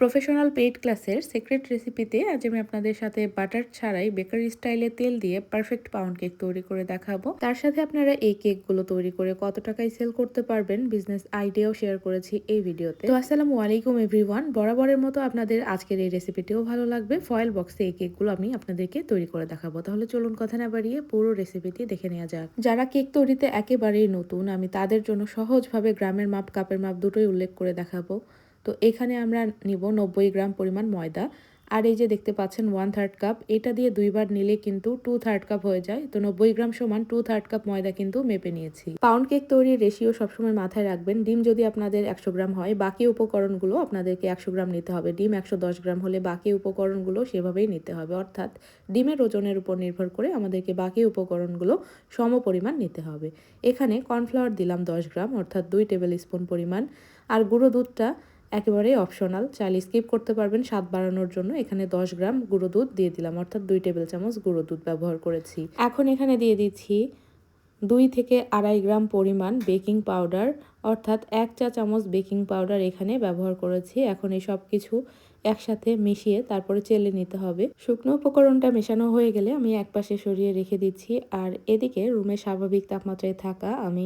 Professional paid ক্লাসের secret রেসিপিতে আজ আমি আপনাদের সাথে বাটার ছাড়াই বেকারি স্টাইলে তেল দিয়ে পারফেক্ট পাউন্ড কেক তৈরি করে দেখাবো। তার সাথে আপনারা এই কেকগুলো তৈরি করে কত টাকায় সেল করতে পারবেন বিজনেস আইডিয়াও শেয়ার করেছি এই ভিডিওতে তো আসসালামু আলাইকুম এভরিওয়ান বরাবরের মতো আপনাদের আজকের এই রেসিপিটিও ভালো লাগবে। ফয়েল বক্সে এই কেকগুলো আমি আপনাদেরকে তৈরি করে দেখাবো। তাহলে চলুন কথা না বাড়িয়ে পুরো রেসিপিটি দেখে নেওয়া যাক। যারা কেক তৈরিতে একেবারেই নতুন, আমি তাদের জন্য সহজভাবে গ্রামের মাপ, কাপের মাপ দুটোই উল্লেখ করে দেখাবো। তো এখানে আমরা নিব নব্বই গ্রাম পরিমাণ ময়দা। আর এই যে দেখতে পাচ্ছেন ওয়ান থার্ড কাপ এটা দিয়ে দুইবার নিলে কিন্তু টু থার্ড কাপ হয়ে যায়। তো নব্বই গ্রাম সমান টু থার্ড কাপ ময়দা কিন্তু মেপে নিয়েছি। পাউন্ড কেক তৈরির রেশিও সবসময় মাথায় রাখবেন। ডিম যদি আপনাদের একশো গ্রাম হয়, বাকি উপকরণগুলো আপনাদেরকে একশো গ্রাম নিতে হবে। ডিম একশো দশ গ্রাম হলে বাকি উপকরণগুলো সেভাবেই নিতে হবে। অর্থাৎ ডিমের ওজনের উপর নির্ভর করে আমাদেরকে বাকি উপকরণগুলো সম পরিমাণ নিতে হবে। এখানে কর্নফ্লাওয়ার দিলাম দশ গ্রাম, অর্থাৎ দুই টেবিল স্পুন পরিমাণ। আর গুঁড়ো দুধটা একেবারেই অপশনাল চাইলে স্কিপ করতে পারবেন স্বাদ বাড়ানোর জন্য। এখানে দশ গ্রাম গুঁড়ো দুধ দিয়ে দিলাম, অর্থাৎ দুই টেবিল চামচ গুঁড়ো দুধ ব্যবহার করেছি। এখন এখানে দিয়ে দিচ্ছি দুই থেকে আড়াই গ্রাম পরিমাণ বেকিং পাউডার অর্থাৎ এক চা চামচ বেকিং পাউডার এখানে ব্যবহার করেছি। এখন এই সব কিছু একসাথে মিশিয়ে তারপরে চেলে নিতে হবে। শুকনো উপকরণটা মেশানো হয়ে গেলে আমি একপাশে সরিয়ে রেখে দিচ্ছি। আর এদিকে রুমে স্বাভাবিক তাপমাত্রায় থাকা আমি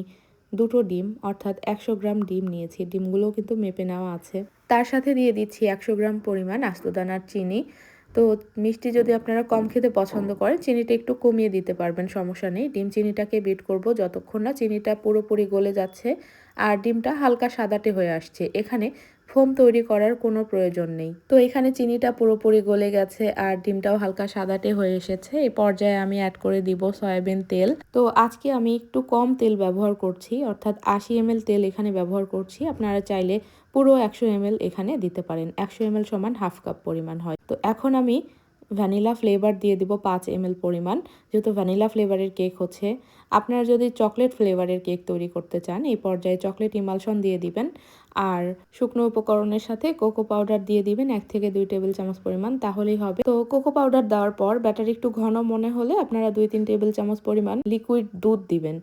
দুটো ডিম, অর্থাৎ একশো গ্রাম ডিম নিয়েছি। ডিমগুলোও কিন্তু মেপে নেওয়া আছে। তার সাথে দিয়ে দিচ্ছি একশো গ্রাম পরিমাণ আস্তদানার চিনি। তো মিষ্টি যদি আপনারা কম খেতে পছন্দ করেন, চিনিটা একটু কমিয়ে দিতে পারবেন, সমস্যা নেই। ডিম চিনিটাকে বিট করব যতক্ষণ না চিনিটা পুরোপুরি গলে যাচ্ছে, আর ডিমটা হালকা সাদাটে হয়ে আসছে। এখানে ফোম তৈরি করার কোনো প্রয়োজন নেই। তো এখানে চিনিটা পুরোপুরি গলে গেছে আর ডিমটাও হালকা সাদাটে হয়ে এসেছে। এই পর্যায়ে আমি অ্যাড করে দিব সয়াবিন তেল। তো আজকে আমি একটু কম তেল ব্যবহার করছি, অর্থাৎ আশি এম তেল এখানে ব্যবহার করছি। আপনারা চাইলে পুরো একশো এম এখানে দিতে পারেন। একশো এম সমান হাফ কাপ পরিমাণ হয়। তো এখন আমি ভ্যানিলা ফ্লেভার দিয়ে দিব পাঁচ এম পরিমাণ। যেহেতু ভ্যানিলা ফ্লেভারের কেক হচ্ছে, আপনারা যদি চকলেট ফ্লেভারের কেক তৈরি করতে চান, এই পর্যায়ে চকলেট ইমালশন দিয়ে দিবেন। আর শুকনো উপকরণের সাথে কোকো পাউডার দিয়ে দিবেন এক থেকে দুই টেবিল চামচ পরিমাণ, তাহলেই হবে। তো কোকো পাউডার দেওয়ার পর ব্যাটার একটু ঘন মনে হলে আপনারা দুই, তিন টেবিল চামচ পরিমাণ লিকুইড দুধ দিবেন।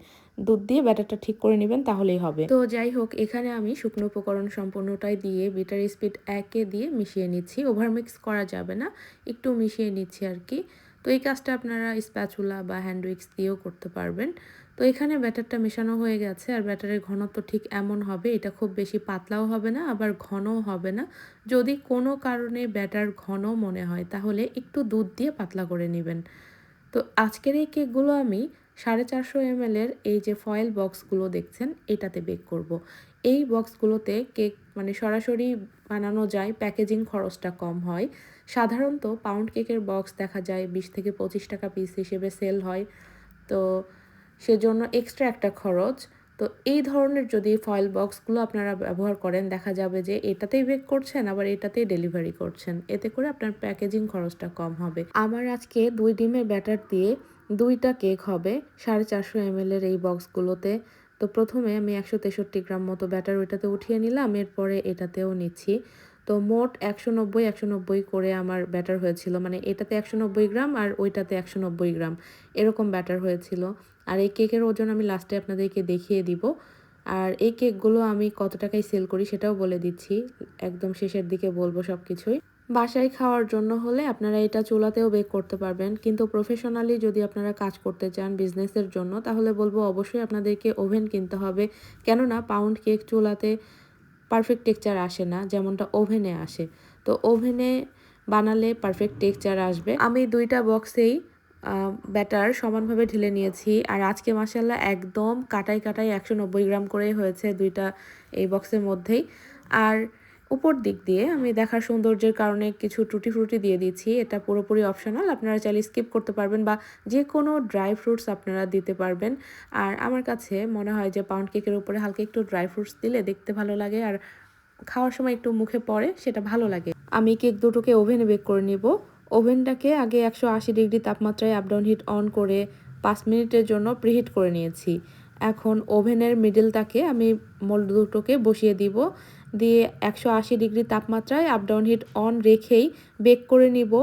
দুধ দিয়ে ব্যাটারটা ঠিক করে নেবেন, তাহলেই হবে। তো যাই হোক, এখানে আমি শুকনো উপকরণ সম্পূর্ণটাই দিয়ে বিটার স্পিড একে দিয়ে মিশিয়ে নিচ্ছি। ওভারমিক্স করা যাবে না, একটু মিশিয়ে নিচ্ছি আর কি। তো এই কাজটা আপনারা স্প্যাচুলা বা হ্যান্ড উইক্স দিয়েও করতে পারবেন। তো এখানে ব্যাটারটা মেশানো হয়ে গেছে, আর ব্যাটারের ঘনত্ব ঠিক এমন হবে, এটা খুব বেশি পাতলাও হবে না, আবার ঘনও হবে না। যদি কোনো কারণে ব্যাটার ঘন মনে হয়, তাহলে একটু দুধ দিয়ে পাতলা করে নেবেন। তো আজকের এই কেকগুলো আমি সাড়ে চারশো এমএলের এই যে ফয়েল বক্সগুলো দেখছেন, এটাতে বেক করব। এই বক্সগুলোতে কেক মানে সরাসরি বানানো যায় প্যাকেজিং খরচটা কম হয়। সাধারণত পাউন্ড কেকের বক্স দেখা যায় বিশ থেকে পঁচিশ টাকা পিস হিসেবে সেল হয়। তো সেজন্য এক্সট্রা একটা খরচ। তো এই ধরনের যদি ফয়েল বক্সগুলো আপনারা ব্যবহার করেন, দেখা যাবে যে এটাতেই বেক করছেন, আবার এটাতেই ডেলিভারি করছেন। এতে করে আপনার প্যাকেজিং খরচটা কম হবে। আমার আজকে দুই ডিমের ব্যাটার দিয়ে দুইটা কেক হবে, সাড়ে চারশো এমএলের এই বক্সগুলোতে তো প্রথমে আমি একশো তেষট্টি গ্রাম মতো ব্যাটার ওইটাতে উঠিয়ে নিলাম, এরপরে এটাতেও নিচ্ছি। তো মোট একশো নব্বই একশো নব্বই করে আমার ব্যাটার হয়েছিল। মানে এটাতে একশো নব্বই গ্রাম আর ওইটাতে একশো নব্বই গ্রাম। এরকম ব্যাটার হয়েছিল। আর এই কেকের ওজন আমি লাস্টে আপনাদেরকে দেখিয়ে দিব। আর এই কেকগুলো আমি কত টাকায় সেল করি সেটাও বলে দিচ্ছি। একদম শেষের দিকে বলব সব কিছুই বাসায় খাওয়ার জন্য হলে আপনারা এটা চুলাতেও বেক করতে পারবেন। কিন্তু প্রফেশনালি যদি আপনারা কাজ করতে চান বিজনেসের জন্য, তাহলে বলব অবশ্যই আপনাদেরকে ওভেন কিনতে হবে। কেননা পাউন্ড কেক চুলাতে পারফেক্ট টেক্সচার আসে না, যেমনটা ওভেনে আসে। তো ওভেনে বানালে পারফেক্ট টেক্সচার আসবে। আমি দুইটা বক্সেই ব্যাটার সমানভাবে ঢেলে নিয়েছি। আর আজকে মাসাল্লাহ একদম কাটাই কাটাই একশো নব্বই গ্রাম করেই হয়েছে দুইটা এই বক্সের মধ্যেই। আর উপর দিক দিয়ে আমি দেখার সৌন্দর্যের কারণে কিছু টুটি ফ্রুটি দিয়ে দিচ্ছি। এটা পুরোপুরি অপশনাল আপনারা চাইলে স্কিপ করতে পারবেন বা যে কোনো ড্রাই ফ্রুটস আপনারা দিতে পারবেন। আর আমার কাছে মনে হয় যে পাউন্ড কেকের উপরে হালকা একটু ড্রাই ফ্রুটস দিলে দেখতে ভালো লাগে আর খাওয়ার সময় একটু মুখে পড়ে সেটা ভালো লাগে। আমি কেক দুটোকে ওভেনে বেক করে নিব। ওভেনটাকে আগে একশো আশি ডিগ্রি তাপমাত্রায় আপডাউন হিট অন করে পাঁচ মিনিটের জন্য প্রিহিট করে নিয়েছি। এখন ওভেনের মিডলটাকে আমি মোল্ড দুটোকে বসিয়ে দিব। দিয়ে একশো আশি ডিগ্রি তাপমাত্রায় আপডাউন হিট অন রেখেই বেক করে নিব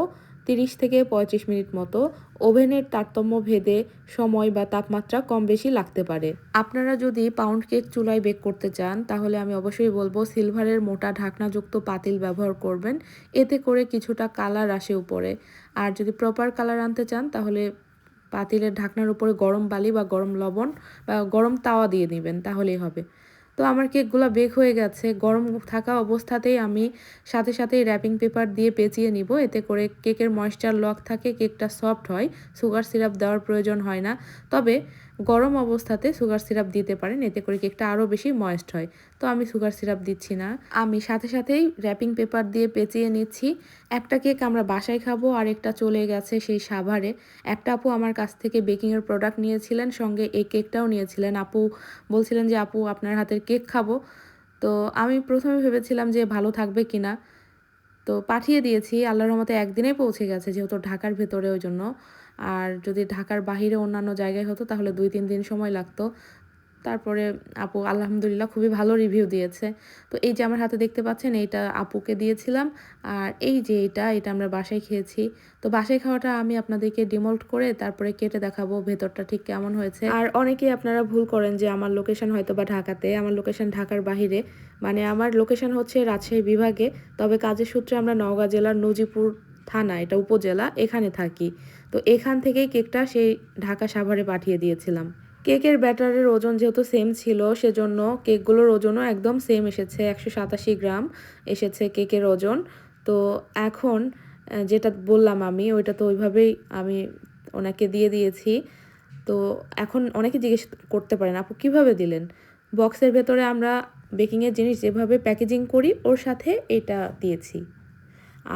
তিরিশ থেকে পঁয়ত্রিশ মিনিট মতো। ওভেনের তারতম্য ভেদে সময় বা তাপমাত্রা কম বেশি লাগতে পারে। আপনারা যদি পাউন্ড কেক চুলায় বেক করতে চান, তাহলে আমি অবশ্যই বলব সিলভারের মোটা ঢাকনাযুক্ত পাতিল ব্যবহার করবেন। এতে করে কিছুটা কালার আসে উপরে। আর যদি প্রপার কালার আনতে চান, তাহলে পাতিলের ঢাকনার উপরে গরম বালি বা গরম লবণ বা গরম তাওয়া দিয়ে দিবেন, তাহলেই হবে। তো আমার কেকগুলো বেক হয়ে গেছে। গরম থাকা অবস্থাতেই আমি সাথে সাথেই র্যাপিং পেপার দিয়ে পেঁচিয়ে নিব। এতে করে কেকের ময়েশ্চার লক থাকে, কেকটা সফট হয় সুগার সিরাপ দেওয়ার প্রয়োজন হয় না। তবে গরম অবস্থাতে সুগার সিরাপ দিতে পারেন, এতে করে কেকটা আরও বেশি ময়েস্ট হয়। তো আমি সুগার সিরাপ দিচ্ছি না। আমি সাথে সাথেই র্যাপিং পেপার দিয়ে পেঁচিয়ে নিচ্ছি। একটা কেক আমরা বাসায় খাব, আর একটা চলে গেছে সেই সাভারে। একটা আপু আমার কাছ থেকে বেকিংয়ের প্রোডাক্ট নিয়েছিলেন, সঙ্গে এই কেকটাও নিয়েছিলেন। আপু বলছিলেন যে, আপু, আপনার হাতের কেক খাব। তো আমি প্রথমে ভেবেছিলাম যে, ভালো থাকবে কিনা তো পাঠিয়ে দিয়েছি। আল্লাহর রহমতে একদিনেই পৌঁছে গেছে, যেহেতু ঢাকার ভেতরে ওই জন্য। আর যদি ঢাকার বাহিরে অন্যান্য জায়গায় হতো, তাহলে দুই, তিন দিন সময় লাগতো। তারপরে আপু আলহামদুলিল্লাহ খুবই ভালো রিভিউ দিয়েছে। তো এই যে আমার হাতে দেখতে পাচ্ছেন, এইটা আপুকে দিয়েছিলাম। আর এই যে এটা এটা আমরা বাসায় খেয়েছি। তো বাসায় খাওয়াটা আমি আপনাদেরকে ডিমোল্ট করে তারপরে কেটে দেখাবো ভেতরটা ঠিক কেমন হয়েছে। আর অনেকেই আপনারা ভুল করেন যে আমার লোকেশন হয়তো বা ঢাকাতে, আমার লোকেশন ঢাকার বাহিরে। মানে আমার লোকেশন হচ্ছে রাজশাহী বিভাগে। তবে কাজের সূত্রে আমরা নওগাঁ জেলার নজিপুর থানা, এটা উপজেলা, এখানে থাকি। তো এখান থেকেই কেকটা সেই ঢাকা সাভারে পাঠিয়ে দিয়েছিলাম। কেকের ব্যাটারের ওজন যেহেতু সেম ছিল, সেজন্য কেকগুলোর ওজনও একদম সেম এসেছে, একশো সাতাশি গ্রাম এসেছে কেকের ওজন। তো এখন যেটা বললাম আমি, ওইটা তো ওইভাবেই আমি ওনাকে দিয়ে দিয়েছি। তো এখন অনেকে জিজ্ঞেস করতে পারেন, আপু, কীভাবে দিলেন? বক্সের ভেতরে আমরা বেকিংয়ের জিনিস যেভাবে প্যাকেজিং করি, ওর সাথে এটা দিয়েছি।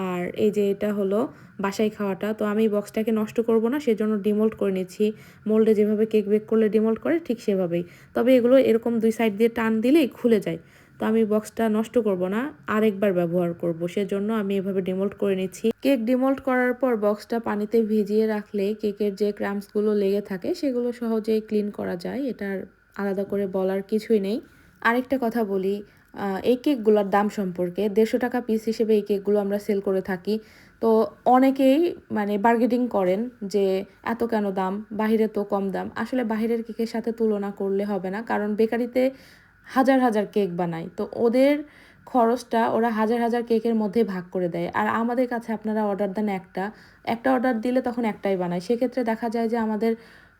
আর এই যে এটা হলো বাসায় খাওয়াটা, তো আমি বক্সটাকে নষ্ট করব না, সেজন্য ডিমোল্ড করে নিচ্ছি। মোল্ডে যেভাবে কেক বেক করলে ডিমোল্ড করে, ঠিক সেভাবেই। তবে এগুলো এরকম দুই সাইড দিয়ে টান দিলেই খুলে যায়। তো আমি বক্সটা নষ্ট করব না, আরেকবার ব্যবহার করব, সেজন্য আমি এভাবে ডিমোল্ড করে নিচ্ছি। কেক ডিমোল্ড করার পর বক্সটা পানিতে ভিজিয়ে রাখলে কেকের যে ক্রামসগুলো লেগে থাকে, সেগুলো সহজেই ক্লিন করা যায়। এটার আলাদা করে বলার কিছুই নেই। আরেকটা কথা বলি এই কেকগুলোর দাম সম্পর্কে দেড়শো টাকা পিস হিসেবে এই কেকগুলো আমরা সেল করে থাকি। তো অনেকেই মানে বার্গেটিং করেন যে এত কেন দাম? বাহিরে তো কম দাম। আসলে বাহিরের কেকের সাথে তুলনা করলে হবে না, কারণ বেকারিতে হাজার হাজার কেক বানায়। তো ওদের খরচটা ওরা হাজার হাজার কেকের মধ্যে ভাগ করে দেয়। আর আমাদের কাছে আপনারা অর্ডার দেন একটা একটা অর্ডার দিলে তখন একটাই বানায়। সেক্ষেত্রে দেখা যায় যে আমাদের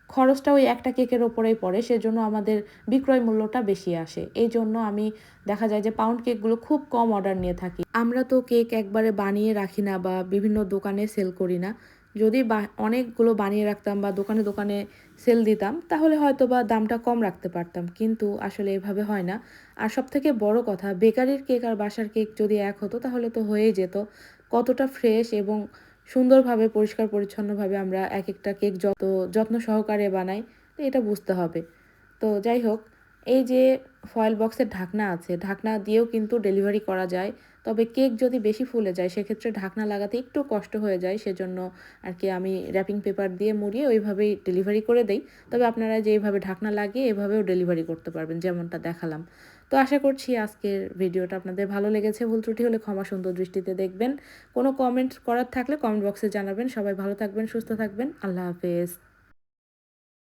খরচটা ওই একটা কেকের ওপরেই পড়ে, সেজন্য আমাদের বিক্রয় মূল্যটা বেশি আসে। এই জন্য আমি দেখা যায় যে পাউন্ড কেকগুলো খুব কম অর্ডার নিয়ে থাকি। আমরা তো কেক একবারে বানিয়ে রাখি না বা বিভিন্ন দোকানে সেল করি না। যদি অনেকগুলো বানিয়ে রাখতাম বা দোকানে দোকানে সেল দিতাম, তাহলে হয়তো বা দামটা কম রাখতে পারতাম। কিন্তু আসলে এভাবে হয় না। আর সব থেকে বড় কথা, বেকারির কেক আর বাসার কেক যদি এক হতো, তাহলে তো হয়েই যেত। কতটা ফ্রেশ এবং সুন্দরভাবে, পরিষ্কার, পরিচ্ছন্নভাবে আমরা এক একটা কেক যত, যত্ন সহকারে বানাই, তো এটা বুঝতে হবে। তো যাই হোক, এই যে ফয়েল বক্সের ঢাকনা আছে, ঢাকনা দিয়েও কিন্তু ডেলিভারি করা যায়। তবে কেক যদি বেশি ফুলে যায়, সেক্ষেত্রে ঢাকনা লাগাতে একটু কষ্ট হয়ে যায়, সেজন্য আর কি আমি র্যাপিং পেপার দিয়ে মুড়িয়ে ওইভাবেই ডেলিভারি করে দেই। তবে আপনারা যেভাবে ঢাকনা লাগিয়ে এভাবেও ডেলিভারি করতে পারবেন, যেমনটা দেখালাম। তো আশা করছি আজকের ভিডিওটা আপনাদের ভালো লেগেছে। ভুল ত্রুটি হলে ক্ষমা সুন্দর দৃষ্টিতে দেখবেন। কোনো কমেন্ট করার থাকলে কমেন্ট বক্সে জানাবেন। সবাই ভালো থাকবেন, সুস্থ থাকবেন। আল্লাহ হাফেজ।